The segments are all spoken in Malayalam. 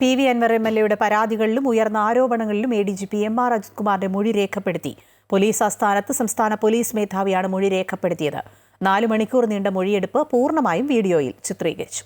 P V Anvar M L എയുടെ പരാതികളിലും ഉയർന്ന ആരോപണങ്ങളിലും A D G P M R Ajith കുമാറിന്റെ മൊഴി രേഖപ്പെടുത്തി. പോലീസ് ആസ്ഥാനത്ത് സംസ്ഥാന പോലീസ് മേധാവിയാണ് മൊഴി രേഖപ്പെടുത്തിയത്. നാല് മണിക്കൂർ നീണ്ട മൊഴിയെടുപ്പ് പൂർണമായും വീഡിയോയിൽ ചിത്രീകരിച്ചു.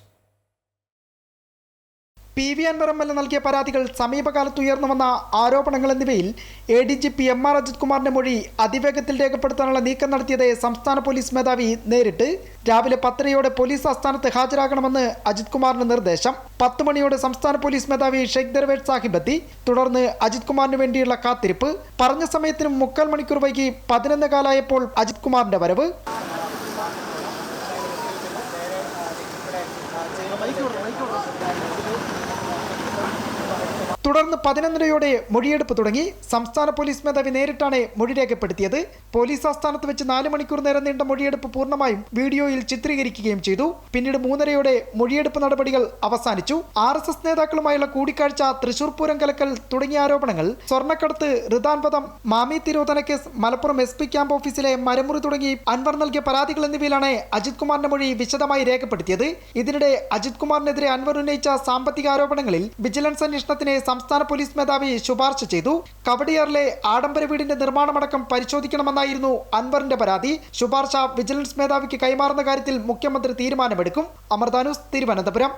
P V Anvar M L A നൽകിയ പരാതികൾ സമീപകാലത്ത് ഉയർന്നു വന്ന ആരോപണങ്ങൾ എന്നിവയിൽ A D G P M R Ajith കുമാറിന്റെ മൊഴി അതിവേഗത്തിൽ രേഖപ്പെടുത്താനുള്ള നീക്കം നടത്തിയത് സംസ്ഥാന പോലീസ് മേധാവി നേരിട്ട്. രാവിലെ പത്തരയോടെ പോലീസ് ആസ്ഥാനത്ത് ഹാജരാകണമെന്ന് അജിത് കുമാറിന് നിർദ്ദേശം. പത്ത് മണിയോടെ സംസ്ഥാന പോലീസ് മേധാവി ഷെയ്ഖ് ദർവേഡ് സാഹിബ് എത്തി. തുടർന്ന് അജിത് കുമാറിന് വേണ്ടിയുള്ള കാത്തിരിപ്പ്. പറഞ്ഞ സമയത്തിന് മുക്കാൽ മണിക്കൂർ വൈകി പതിനൊന്ന് കാലായപ്പോൾ അജിത് കുമാറിന്റെ വരവ്. തുടർന്ന് പതിനൊന്നരയോടെ മൊഴിയെടുപ്പ് തുടങ്ങി. സംസ്ഥാന പോലീസ് മേധാവി നേരിട്ടാണ് മൊഴി രേഖപ്പെടുത്തിയത്. പോലീസ് ആസ്ഥാനത്ത് വെച്ച് നാല് മണിക്കൂർ നേരം നീണ്ട മൊഴിയെടുപ്പ് പൂർണമായും വീഡിയോയിൽ ചിത്രീകരിക്കുകയും ചെയ്തു. പിന്നീട് മൂന്നരയോടെ മൊഴിയെടുപ്പ് നടപടികൾ അവസാനിച്ചു. ആർ എസ് എസ് നേതാക്കളുമായുള്ള കൂടിക്കാഴ്ച തൃശൂർ പൂരം കലക്കൽ തുടങ്ങിയ ആരോപണങ്ങൾ സ്വർണക്കടത്ത് ഋതാൻപദം Mami തിരോധന case Malappuram S P camp ഓഫീസിലെ മരമുറി തുടങ്ങി അൻവർ നൽകിയ പരാതികൾ എന്നിവയിലാണ് അജിത് കുമാറിന്റെ മൊഴി വിശദമായി രേഖപ്പെടുത്തിയത്. ഇതിനിടെ അജിത് കുമാറിനെതിരെ അൻവർ ഉന്നയിച്ച സാമ്പത്തിക ആരോപണങ്ങളിൽ വിജിലൻസ് അന്വേഷണത്തിന് സംസ്ഥാന പോലീസ് മേധാവി ശുപാർശ ചെയ്തു. കവടിയാറിലെ ആഡംബര വീടിന്റെ നിർമ്മാണമടക്കം പരിശോധിക്കണമെന്നായിരുന്നു അൻവറിന്റെ പരാതി. ശുപാർശ വിജിലൻസ് മേധാവിക്ക് കൈമാറുന്ന കാര്യത്തിൽ മുഖ്യമന്ത്രി തീരുമാനമെടുക്കും. അമൃതാനൂസ് തിരുവനന്തപുരം.